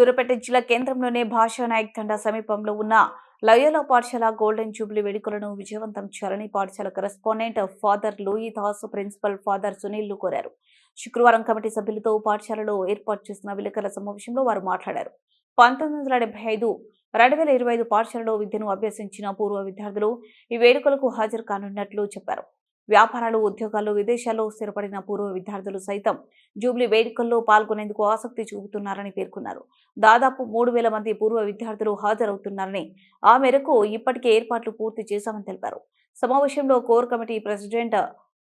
సూర్యాపేట జిల్లా కేంద్రంలోని భాషా నాయక్ తండా సమీపంలో ఉన్న లయోలా పాఠశాల గోల్డెన్ జూబ్లీ వేడుకలను విజయవంతం చేయాలని పాఠశాల correspondent father Louis Das principal father Sunil కోరారు. శుక్రవారం కమిటీ సభ్యులతో పాఠశాలలో ఏర్పాటు చేసిన విలేకరుల సమావేశంలో వారు మాట్లాడారు. పంతొమ్మిది వందల డెబ్బై ఐదు రెండు వేల ఇరవై ఐదు పాఠశాలలో విద్యను అభ్యసించిన పూర్వ విద్యార్థులు ఈ వేడుకలకు హాజరు కానున్నట్లు చెప్పారు. వ్యాపారాలు ఉద్యోగాలు విదేశాల్లో స్థిరపడిన పూర్వ విద్యార్థులు సైతం జూబ్లీ వేడుకల్లో పాల్గొనేందుకు ఆసక్తి చూపుతున్నారని పేర్కొన్నారు. దాదాపు మూడు వేల మంది పూర్వ విద్యార్థులు హాజరవుతున్నారని ఆ మేరకు ఇప్పటికే ఏర్పాట్లు పూర్తి చేశామని తెలిపారు. సమావేశంలో core committee president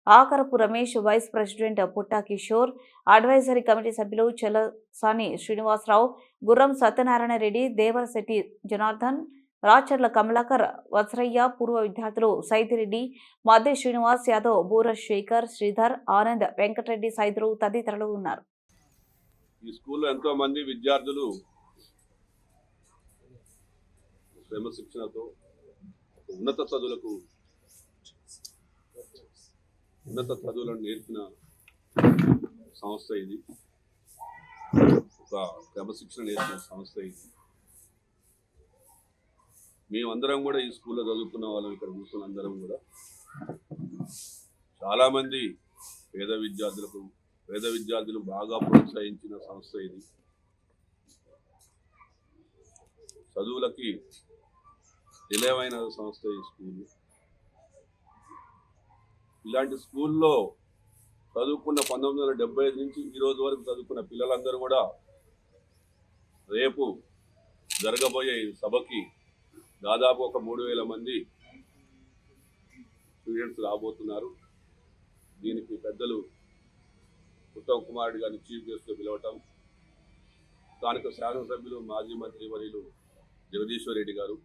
Akarapu Ramesh vice president Putta Kishore advisory committee సభ్యులు చెలసాని శ్రీనివాసరావు గుర్రం సత్యనారాయణ రెడ్డి దేవరశెట్టి జనార్దన్ రాచర్ల కమలాకర్ వత్సరయ్య పూర్వ విద్యార్థులు సైదిరెడ్డి మధ్య శ్రీనివాస్ యాదవ్ బూర శేఖర్ శ్రీధర్ ఆనంద్ వెంకటరెడ్డి సైదులు తదితరులు ఉన్నారు. ఈ స్కూల్లో ఎంతో మంది విద్యార్థులు క్రమశిక్షణతో ఉన్నత చదువులకు ఉన్నత చదువులను నేర్పిన సంస్థ ఇది. ఒక క్రమశిక్షణ నేర్పిన సంస్థ ఇది. మేమందరం కూడా ఈ స్కూల్లో చదువుకున్న వాళ్ళం ఇక్కడ కూర్చున్న అందరం కూడా. చాలామంది పేద విద్యార్థులకు పేద విద్యార్థులు బాగా ప్రోత్సహించిన సంస్థ ఇది. చదువులకి నిలయమైన సంస్థ ఈ స్కూల్. ఇలాంటి స్కూల్లో చదువుకున్న పంతొమ్మిది వందల డెబ్బై ఐదు నుంచి ఈ రోజు వరకు చదువుకున్న పిల్లలందరూ కూడా రేపు జరగబోయే ఈ సభకి దాదాపు ఒక మూడు వేల మంది స్టూడెంట్స్ రాబోతున్నారు. దీనికి పెద్దలు ఉత్తమ్ కుమార్ రెడ్డి గారిని చీఫ్ గెస్ట్గా పిలవటం స్థానిక శాసనసభ్యులు మాజీ మంత్రి వర్యులు జగదీశ్వర్ రెడ్డి గారు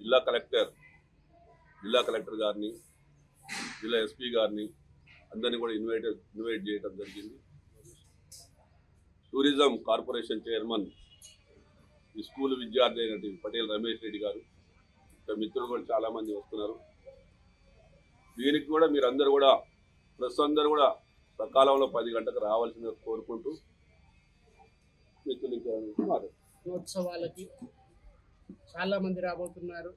జిల్లా కలెక్టర్ జిల్లా కలెక్టర్ గారిని జిల్లా ఎస్పీ గారిని అందరినీ కూడా ఇన్వైట్ ఇన్వైట్ చేయడం జరిగింది. టూరిజం కార్పొరేషన్ చైర్మన్ ఈ స్కూల్ విద్యార్థి అయినటువంటి పటేల్ రమేష్ రెడ్డి గారు మిత్రులు కూడా చాలామంది వస్తున్నారు. దీనికి కూడా మీరందరూ కూడా ప్రెస్ అందరూ కూడా సకాలంలో పది గంటలకు రావాల్సిందిగా కోరుకుంటూ మిత్రులకి చాలామంది రాబోతున్నారు.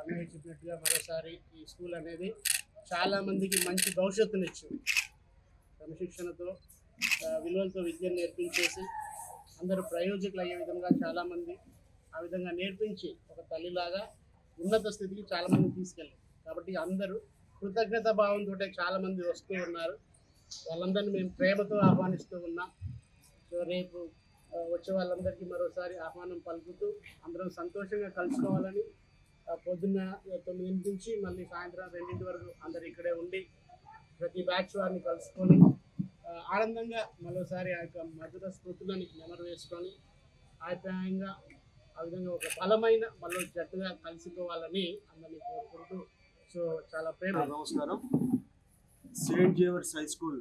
అన్నయ్య చెప్పినట్టుగా మరోసారి ఈ స్కూల్ అనేది చాలామందికి మంచి భవిష్యత్తునిచ్చింది. క్రమశిక్షణతో విలువలతో విద్యను నేర్పించేసి అందరూ ప్రయోజకులు అయ్యే విధంగా చాలామంది ఆ విధంగా నేర్పించి ఒక తల్లిలాగా ఉన్నత స్థితికి చాలామంది తీసుకెళ్ళారు. కాబట్టి అందరూ కృతజ్ఞత భావంతో చాలామంది వస్తూ ఉన్నారు. వాళ్ళందరినీ మేము ప్రేమతో ఆహ్వానిస్తూ ఉన్నాం. సో రేపు వచ్చే వాళ్ళందరికీ మరోసారి ఆహ్వానం పలుకుతూ అందరం సంతోషంగా కలుసుకోవాలని ఆ, పొద్దున్న తొమ్మిది నుంచి మళ్ళీ సాయంత్రం రెండింటి వరకు అందరు ఇక్కడే ఉండి ప్రతి బ్యాచ్ వారిని కలుసుకొని ఆనందంగా మరోసారి ఆ యొక్క మధుర స్మృతులని నెమరు వేసుకొని ఆప్యాయంగా ఆ విధంగా ఒక బలమైన మళ్ళీ జట్టుగా కలిసిపోవాలని అందరినీ కోరుకుంటూ సో చాలా ప్రేమ. నమస్కారం. సెయింట్ జేవర్స్ హై స్కూల్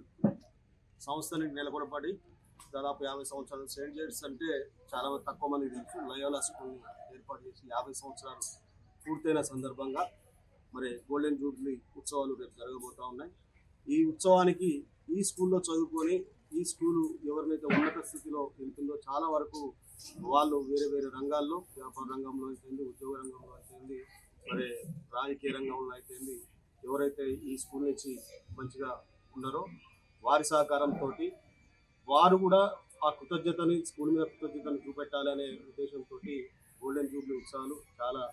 సంస్థని నెలకొనపడి దాదాపు యాభై సంవత్సరాలు. సెయింట్ జేవర్స్ అంటే చాలా తక్కువ మంది తెలుసు. లయోలా స్కూల్ని ఏర్పాటు చేసి యాభై సంవత్సరాలు పూర్తయిన సందర్భంగా మరి గోల్డెన్ జూబ్లీ ఉత్సవాలు రేపు జరగబోతూ ఉన్నాయి. ఈ ఉత్సవానికి ఈ స్కూల్లో చదువుకొని ఈ స్కూలు ఎవరినైతే ఉన్నత స్థితిలో వెళ్తుందో చాలా వరకు వాళ్ళు వేరే వేరే రంగాల్లో వ్యాపార రంగంలో అయితేంది ఉద్యోగ రంగంలో అయితేంది మరి రాజకీయ రంగంలో అయితేంది ఎవరైతే ఈ స్కూల్ నుంచి మంచిగా ఉన్నారో వారి సహకారంతో వారు కూడా ఆ కృతజ్ఞతని స్కూల్ మీద కృతజ్ఞతని చూపెట్టాలనే ఉద్దేశంతో గోల్డెన్ జూబ్లీ ఉత్సవాలు చాలా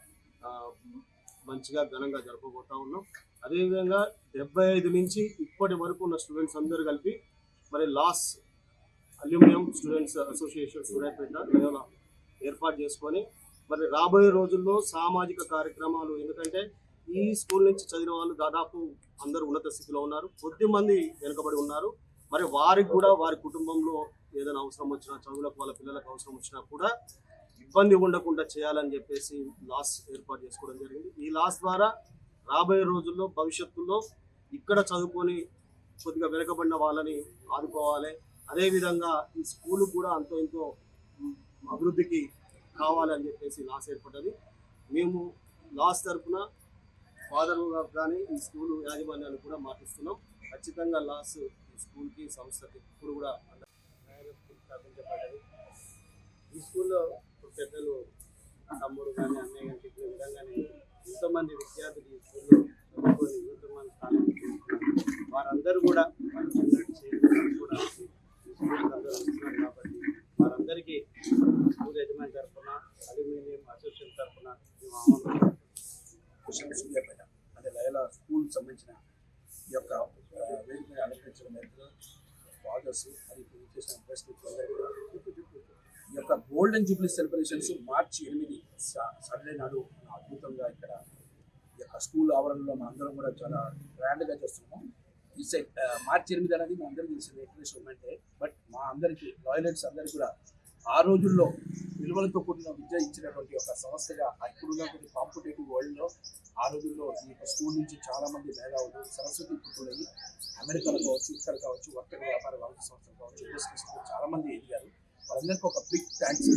మంచిగా ఘనంగా జరపబోతా ఉన్నాం. అదేవిధంగా డెబ్బై ఐదు నుంచి ఇప్పటి వరకు ఉన్న స్టూడెంట్స్ అందరూ కలిపి మరి loss alumni students association student Loyola ఏర్పాటు చేసుకొని మరి రాబోయే రోజుల్లో సామాజిక కార్యక్రమాలు ఎందుకంటే ఈ స్కూల్ నుంచి చదివిన వాళ్ళు దాదాపు అందరూ ఉన్నత స్థితిలో ఉన్నారు. కొద్ది మంది వెనుకబడి ఉన్నారు. మరి వారికి కూడా వారి కుటుంబంలో ఏదైనా అవసరం వచ్చినా చదువులకు వాళ్ళ పిల్లలకు అవసరం వచ్చినా కూడా ఇబ్బంది ఉండకుండా చేయాలని చెప్పేసి లాస్ ఏర్పాటు చేసుకోవడం జరిగింది. ఈ లాస్ ద్వారా రాబోయే రోజుల్లో భవిష్యత్తులో ఇక్కడ చదువుకొని కొద్దిగా వెనుకబడిన వాళ్ళని ఆదుకోవాలి. అదేవిధంగా ఈ స్కూల్ కూడా అంతో ఎంతో అభివృద్ధికి కావాలని చెప్పేసి లాస్ ఏర్పడ్డది. మేము లాస్ తరఫున ఫాదర్ కానీ ఈ స్కూల్ యాజమాన్యాన్ని కూడా మాటిస్తున్నాం. ఖచ్చితంగా లాస్ ఈ స్కూల్కి సంస్థకి ఇప్పుడు కూడా స్థాపించబడ్డది ఈ స్కూల్లో పెద్దలు తమ్ముడు కానీ అన్నయ్య కానీ చెప్పిన విధంగానే ఎంతోమంది విద్యార్థులు చదువుకొని ఎంతోమంది స్థానాలు చేరుకున్నారు. వారందరూ కూడా కూడా కాబట్టి వారందరికీ స్కూల్ యజమాని తరఫున అల్యూమినియం అసోసియేషన్ తరఫున అంటే లయల స్కూల్ సంబంధించిన ఈ యొక్క ఆ, వేదిక అలంకరించిన మేరకు ఫాదర్స్ మరియు చేసిన ప్రెస్ ఈ యొక్క గోల్డెన్ జూబ్లీ సెలబ్రేషన్స్ మార్చి ఎనిమిది సా- సాటర్డే నాడు అద్భుతంగా ఇక్కడ ఈ యొక్క స్కూల్ ఆవరణలో మనందరం కూడా చాలా గ్రాండ్గా చేస్తున్నాము. ఈ మార్చి ఎనిమిది అనేది మా అందరికీ తెలిసిన ఇంటర్నేషనల్ మూమెంటే బట్ మా అందరికీ లాయలెట్స్ అందరికీ కూడా ఆ రోజుల్లో విలువలతో కూడిన విద్య ఇచ్చినటువంటి ఒక సంస్థగా ఇప్పుడున్నటువంటి కాంపిటేటివ్ వరల్డ్లో ఆ రోజుల్లో ఈ యొక్క స్కూల్ నుంచి చాలా మంది మేధావులు సరస్వతి పుట్టులయ్యి అమెరికాలో కావచ్చు ఇక్కడ కావచ్చు వర్తక వ్యాపార వాణిజ్య సంస్థలు కావచ్చు చాలా మంది ఎదిగారు వాళ్ళందరికీ ఒక బిగ్ థ్యాంక్స్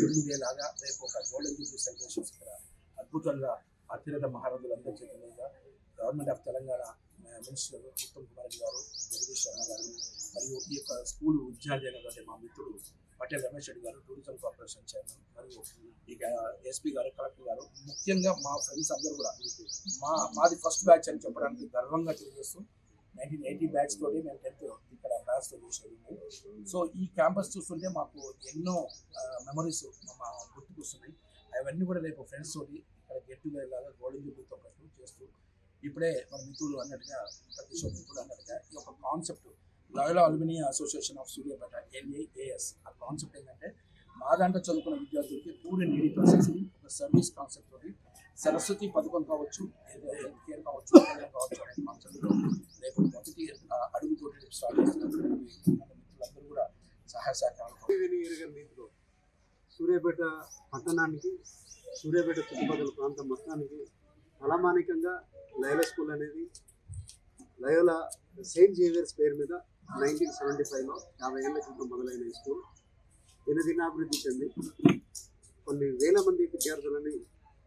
లాగా రేపు ఒక గోల్డెన్ జూబ్లీ సెలబ్రేషన్స్ ఇక్కడ అద్భుతంగా అతిరథ మహారథులందరి అందరి government of Telangana minister Uttam Kumar garu Jagadish Sharma గారు మరియు ఈ యొక్క స్కూల్ విద్యార్థి మా మిత్రుడు పటేల్ రమేష్ రెడ్డి గారు టూరిజం కార్పొరేషన్ చైర్మన్ మరియు ఇక ఎస్పీ గారు కలెక్టర్ గారు ముఖ్యంగా మా ఫ్రెండ్స్ అందరూ కూడా మా మాది ఫస్ట్ బ్యాచ్ అని చెప్పడానికి గర్వంగా తెలియజేస్తూ నైన్టీన్ ఎయిటీ బ్యాచ్ తోటి మేము టెన్త్ ఇక్కడ బ్యాచ్తో చేసేది. సో ఈ క్యాంపస్ చూస్తుంటే మాకు ఎన్నో మెమరీస్ మా గుర్తుకొస్తున్నాయి. అవన్నీ కూడా రేపు ఫ్రెండ్స్ తోటి ఇక్కడ గెట్ టుగెదర్ లాగా గోల్డెన్ జూబ్లీతో పాటు చేస్తూ ఇప్పుడే మన మిత్రులు అన్నట్టుగా కిషోర్ మిత్రులు అన్నట్టుగా ఈ యొక్క concept loyal alumni association of Suryapet LAAS ఆ కాన్సెప్ట్ ఏంటంటే మా దాంట్లో చదువుకున్న విద్యార్థులకి పూర్ అండ్ నీడీ ప్రాసెసింగ్ ఒక సర్వీస్ కాన్సెప్ట్ తోటి సరస్వతి పథకం కావచ్చు హెల్త్ కేర్ కావచ్చు ఏదైనా కావచ్చు అనే కాన్సెప్ట్ రేపు మొదటి ఆ, అడుగుతోటి రేపు స్టార్ట్ చేస్తున్నారు మన మిత్రులందరూ కూడా సహాయ సహకారాలు విని ఎరగని రీతిలో సూర్యాపేట పట్టణానికి సూర్యాపేట చుట్టుపక్కల ప్రాంతం మొత్తానికి తలమానికంగా లయోలా స్కూల్ అనేది లయోల సెయింట్ జేవియర్స్ పేరు మీద నైన్టీన్ సెవెంటీ ఫైవ్లో యాభై ఏళ్ళ క్రితం మొదలైన ఈ స్కూల్. దినదినాభివృద్ధి చెంది కొన్ని వేల మంది విద్యార్థులని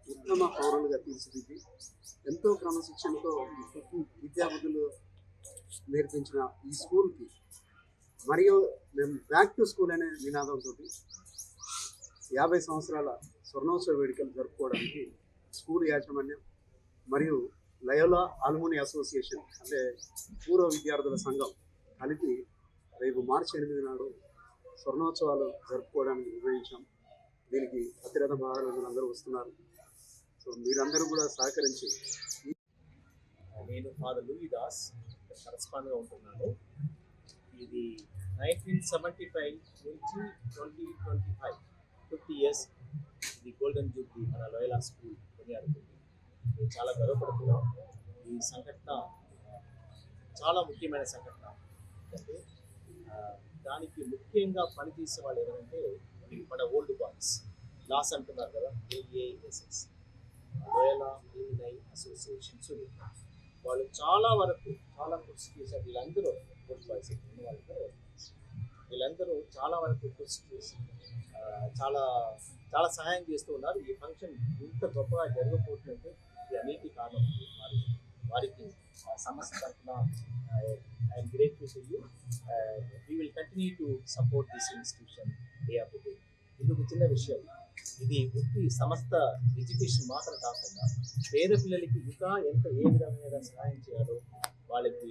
ఉత్తమ పౌరులుగా తీర్చిదిద్ది ఎంతో క్రమశిక్షణతో విద్యాబుద్ధులు నేర్పించిన ఈ స్కూల్కి మరియు మేము బ్యాక్ టు స్కూల్ అనే నినాదంతో యాభై సంవత్సరాల స్వర్ణోత్సవ వేడుకలు జరుపుకోవడానికి స్కూల్ యాజమాన్యం మరియు లయోలా ఆల్మోని అసోసియేషన్ అంటే పూర్వ విద్యార్థుల సంఘం కలిపి రేపు మార్చి ఎనిమిది నాడు స్వర్ణోత్సవాలు జరుపుకోవడానికి నిర్వహించాం దీనికి అతిరథ మహారాజులు అందరూ వస్తున్నారు. సో మీరందరూ కూడా సహకరించి నేను ఫాదర్ లూయి దాస్ కరస్పాండ్గా ఉంటున్నాను. ఇది నైన్టీన్ సెవెంటీ ఫైవ్ నుంచి twenty twenty five. Fifty years the golden jubilee మన లోయలా స్కూల్ కొనియాడుతుంది. మేము చాలా గర్వపడుతున్నాం. ఈ సంఘటన చాలా ముఖ్యమైన సంఘటన. ఎందుకంటే దానికి ముఖ్యంగా పనిచేసే వాళ్ళు ఎవరంటే మన ఓల్డ్ బాయ్స్. లాస్ అంటున్నారు కదా AASS Loyola alumni association Sunil. వాళ్ళు చాలా వరకు చాలా కృషి చేశారు. వీళ్ళందరూ ఓల్డ్ బాయ్స్ ఉన్న వాళ్ళందరూ వీళ్ళందరూ చాలా వరకు కృషి చేసి చాలా చాలా సహాయం చేస్తూ ఉన్నారు. ఈ ఫంక్షన్ ఇంత గొప్పగా జరగకపోతుందంటే ఇది అన్నిటి కారణం వారి వారికి సమస్య తరఫున I'm grateful to you. We will continue to support this institution day of day ఇది ఒక చిన్న విషయం ఇది ఉత్తి సమస్త ఎడ్యుకేషన్ మాత్రం కాకుండా పేద పిల్లలకి ఇంకా ఎంత ఏ విధమైన సహాయం చేయాలో వాళ్ళకి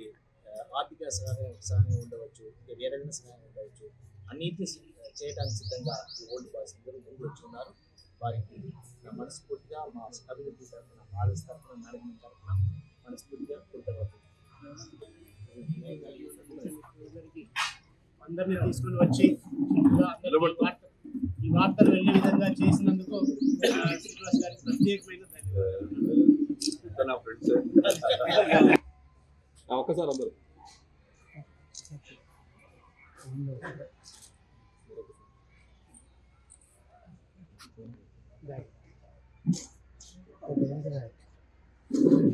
ఆర్థిక సహాయం సహాయం ఉండవచ్చు ఇంకా వేరైన సహాయం ఉండవచ్చు అన్నిటిని చేయడానికి సిద్ధంగా ఈ ఓల్డ్ బాయ్స్ అందరూ ముందు వచ్చి ఉన్నారు వారికి నా మనస్ఫూర్తిగా మా అభివృద్ధి తరఫున ఫాదర్స్ తరఫున మేనేజ్మెంట్ తరఫున మనస్ఫూర్తిగా కృతజ్ఞతలు. అందరినీ తీసుకుని వచ్చి ఈ వార్తలు వెళ్ళే విధంగా చేసినందుకు శ్రీనివాస్ గారికి ప్రత్యేకమైన ధన్యవాదాలు. నా ఒక్కసారి అందరూ. Okay, I'm.